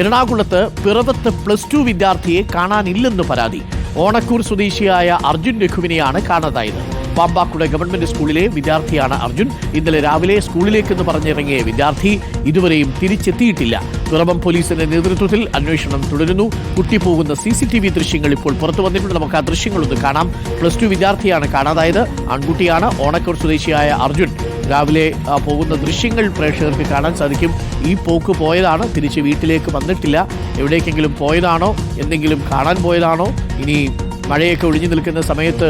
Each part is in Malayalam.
എറണാകുളത്ത് പിറവത്ത് പ്ലസ് ടു വിദ്യാർത്ഥിയെ കാണാനില്ലെന്ന് പരാതി. ഓണക്കൂർ സ്വദേശിയായ അർജുൻ രഘുവിനെയാണ് കാണാതായത്. പാമ്പാക്കുട ഗവൺമെന്റ് സ്കൂളിലെ വിദ്യാർത്ഥിയാണ് അർജുൻ. ഇന്നലെ രാവിലെ സ്കൂളിലേക്കെന്ന് പറഞ്ഞിറങ്ങിയ വിദ്യാർത്ഥി ഇതുവരെയും തിരിച്ചെത്തിയിട്ടില്ല. പിറവം പോലീസിന്റെ നേതൃത്വത്തിൽ അന്വേഷണം തുടരുന്നു. കുട്ടി പോകുന്ന സി സി ടി വി ദൃശ്യങ്ങൾ ഇപ്പോൾ പുറത്തു വന്നിട്ടുണ്ട്. നമുക്ക് ആ ദൃശ്യങ്ങളൊന്ന് കാണാം. പ്ലസ് ടു വിദ്യാർത്ഥിയാണ് കാണാതായത്. ആൺകുട്ടിയാണ് ഓണക്കൂർ സ്വദേശിയായ അർജുൻ. രാവിലെ പോകുന്ന ദൃശ്യങ്ങൾ പ്രേക്ഷകർക്ക് കാണാൻ സാധിക്കും. ഈ പോക്ക് പോയതാണ്? തിരിച്ച് വീട്ടിലേക്ക് വന്നിട്ടില്ല. എവിടേക്കെങ്കിലും പോയതാണോ? എന്തെങ്കിലും കാണാൻ പോയതാണോ? ഇനി മഴയൊക്കെ ഒഴിഞ്ഞു നിൽക്കുന്ന സമയത്ത്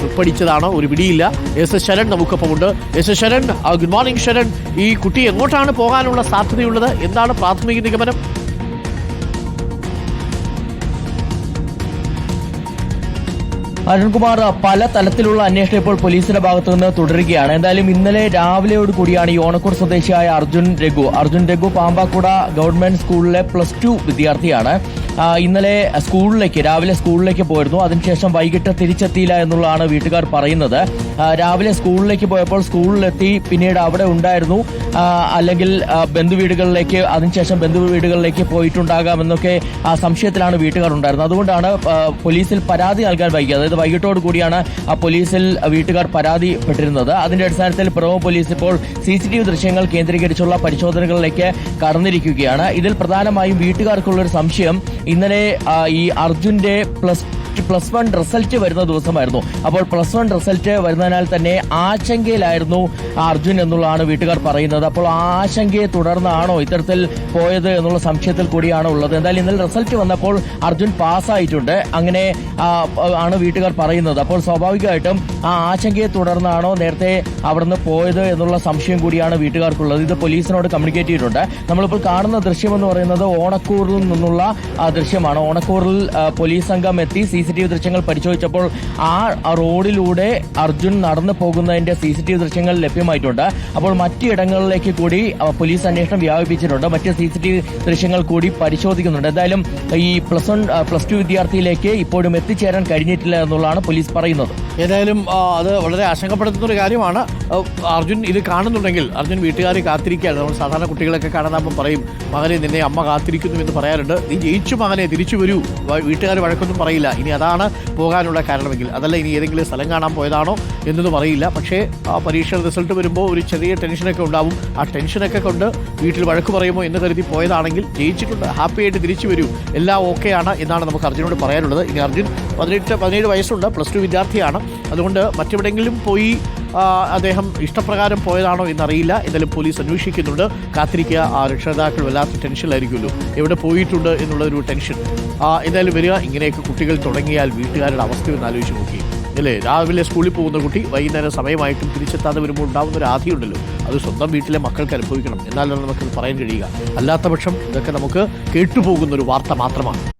ട്രിപ്പടിച്ചതാണോ ഒരു പിടിയില്ല. S S Sharan നമുക്കൊപ്പമുണ്ട് S S Saran good morning Saran. ഈ കുട്ടി എങ്ങോട്ടാണ് പോകാനുള്ള സാധ്യതയുള്ളത്? എന്താണ് പ്രാഥമിക നിഗമനം? അരുൺകുമാർ പല തലത്തിലുള്ള അന്വേഷണം ഇപ്പോൾ പോലീസിന്റെ ഭാഗത്തു നിന്ന് തുടരുകയാണ്. എന്തായാലും ഇന്നലെ രാവിലെയോട് കൂടിയാണ് ഈ ഓണക്കൂർ സ്വദേശിയായ അർജുൻ രഘു. അർജുൻ രഘു പാമ്പാക്കുട ഗവൺമെന്റ് സ്കൂളിലെ പ്ലസ് ടു വിദ്യാർത്ഥിയാണ്. ഇന്നലെ സ്കൂളിലേക്ക് രാവിലെ സ്കൂളിലേക്ക് പോയിരുന്നു. അതിനുശേഷം വൈകിട്ട് തിരിച്ചെത്തിയില്ല എന്നുള്ളതാണ് വീട്ടുകാർ പറയുന്നത്. രാവിലെ സ്കൂളിലേക്ക് പോയപ്പോൾ സ്കൂളിലെത്തി പിന്നീട് അവിടെ ഉണ്ടായിരുന്നു. അല്ലെങ്കിൽ ബന്ധുവീടുകളിലേക്ക് അതിനുശേഷം ബന്ധുവീടുകളിലേക്ക് പോയിട്ടുണ്ടാകാമെന്നൊക്കെ ആ സംശയത്തിലാണ് വീട്ടുകാർ ഉണ്ടായിരുന്നത്. അതുകൊണ്ടാണ് പോലീസിൽ പരാതി നൽകാൻ വൈകിയത്. അതായത് വൈകിട്ടോട് കൂടിയാണ് പോലീസിൽ വീട്ടുകാർ പരാതിപ്പെട്ടിരുന്നത് അതിന്റെ അടിസ്ഥാനത്തിൽ പ്രവ പോലീസ് ഇപ്പോൾ സി സി ടി വി ദൃശ്യങ്ങൾ കേന്ദ്രീകരിച്ചുള്ള പരിശോധനകളിലേക്ക് കടന്നിരിക്കുകയാണ്. ഇതിൽ പ്രധാനമായും വീട്ടുകാർക്കുള്ള ഒരു സംശയം ഇന്നലെ ഈ അർജുന്റെ പ്ലസ് പ്ലസ് വൺ റിസൾട്ട് വരുന്ന ദിവസമായിരുന്നു. അപ്പോൾ പ്ലസ് വൺ റിസൾട്ട് വരുന്നതിനാൽ തന്നെ ആശങ്കയിലായിരുന്നു അർജുൻ എന്നുള്ളതാണ് വീട്ടുകാർ പറയുന്നത്. അപ്പോൾ ആശങ്കയെ തുടർന്നാണോ ഇത്തരത്തിൽ പോയത് എന്നുള്ള സംശയത്തിൽ കൂടിയാണ് ഉള്ളത്. എന്തായാലും ഇന്നലെ റിസൾട്ട് വന്നപ്പോൾ അർജുൻ പാസ്സായിട്ടുണ്ട് അങ്ങനെ ആണ് വീട്ടുകാർ പറയുന്നത്. അപ്പോൾ സ്വാഭാവികമായിട്ടും ആ ആശങ്കയെ തുടർന്നാണോ നേരത്തെ അവിടുന്ന് പോയത് എന്നുള്ള സംശയം കൂടിയാണ് വീട്ടുകാർക്കുള്ളത്. ഇത് പോലീസിനോട് കമ്മ്യൂണിക്കേറ്റ് ചെയ്തിട്ടുണ്ട്. നമ്മളിപ്പോൾ കാണുന്ന ദൃശ്യം എന്ന് പറയുന്നത് ഓണക്കൂറിൽ നിന്നുള്ള ദൃശ്യമാണ്. ഓണക്കൂറിൽ പോലീസ് സംഘം എത്തി സി സി ടി വി ദൃശ്യങ്ങൾ പരിശോധിച്ചപ്പോൾ ആ റോഡിലൂടെ അർജുൻ നടന്നു പോകുന്നതിന്റെ സി സി ടി വി ദൃശ്യങ്ങൾ ലഭ്യമായിട്ടുണ്ട്. അപ്പോൾ മറ്റു ഇടങ്ങളിലേക്ക് കൂടി പോലീസ് അന്വേഷണം വ്യാപിപ്പിച്ചിട്ടുണ്ട്. മറ്റ് സി ദൃശ്യങ്ങൾ കൂടി പരിശോധിക്കുന്നുണ്ട്. എന്തായാലും ഈ പ്ലസ് വൺ പ്ലസ് ടു വിദ്യാർത്ഥിയിലേക്ക് ഇപ്പോഴും എത്തിച്ചേരാൻ കഴിഞ്ഞിട്ടില്ല എന്നുള്ളതാണ് പോലീസ് പറയുന്നത്. ഏതായാലും അത് വളരെ ആശങ്കപ്പെടുത്തുന്ന ഒരു കാര്യമാണ് അർജുൻ ഇത് കാണുന്നുണ്ടെങ്കിൽ അർജുൻ വീട്ടുകാർ കാത്തിരിക്കുകയാണ്. നമ്മൾ സാധാരണ കുട്ടികളൊക്കെ കാണുന്നപ്പോൾ പറയും മകനെ നിന്നെ അമ്മ കാത്തിരിക്കുന്നു എന്ന് പറയാറുണ്ട്. നീ ജയിച്ചു മകനെ തിരിച്ചു വരൂ. വീട്ടുകാർ വഴക്കൊന്നും പറയില്ല. ഇനി അതാണ് പോകാനുള്ള കാരണമെങ്കിൽ. അതല്ല ഇനി ഏതെങ്കിലും സ്ഥലം കാണാൻ പോയതാണോ എന്നൊന്നും അറിയില്ല. പക്ഷേ ആ പരീക്ഷയുടെ റിസൾട്ട് വരുമ്പോൾ ഒരു ചെറിയ ടെൻഷനൊക്കെ ഉണ്ടാവും. ആ ടെൻഷനൊക്കെ കൊണ്ട് വീട്ടിൽ വഴക്ക് പറയുമോ എന്ന് കരുതി പോയതാണെങ്കിൽ ജയിച്ചിട്ടുണ്ട്. ഹാപ്പിയായിട്ട് തിരിച്ചു വരൂ. എല്ലാം ഓക്കെയാണ് എന്നാണ് നമുക്ക് അർജുനോട് പറയാനുള്ളത്. ഇനി അർജുൻ പതിനെട്ട് പതിനേഴ് വയസ്സുണ്ട് പ്ലസ് ടു വിദ്യാർത്ഥിയാണ്. അതുകൊണ്ട് മറ്റെവിടെയെങ്കിലും പോയി അദ്ദേഹം ഇഷ്ടപ്രകാരം പോയതാണോ എന്നറിയില്ല. എന്തായാലും പോലീസ് അന്വേഷിക്കുന്നുണ്ട്. കാത്തിരിക്കുക. ആ രക്ഷിതാക്കൾ വല്ലാത്ത ടെൻഷനിലായിരിക്കുമല്ലോ. എവിടെ പോയിട്ടുണ്ട് എന്നുള്ളൊരു ടെൻഷൻ. എന്തായാലും വരിക. ഇങ്ങനെയൊക്കെ കുട്ടികൾ തുടങ്ങിയാൽ വീട്ടുകാരുടെ അവസ്ഥ ഒന്ന് ആലോചിച്ച് നോക്കി. അല്ലേ? രാവിലെ സ്കൂളിൽ പോകുന്ന കുട്ടി വൈകുന്നേരം സമയമായിട്ടും തിരിച്ചെത്താതെ വരുമ്പോൾ ഉണ്ടാകുന്ന ഒരു ആധിയുണ്ടല്ലോ. അത് സ്വന്തം വീട്ടിലെ മക്കൾക്ക് അനുഭവിക്കണം. എന്നാലാണ് നമുക്കത് പറയാൻ കഴിയുക. അല്ലാത്ത പക്ഷം ഇതൊക്കെ നമുക്ക് കേട്ടുപോകുന്ന ഒരു വാർത്ത മാത്രമാണ്.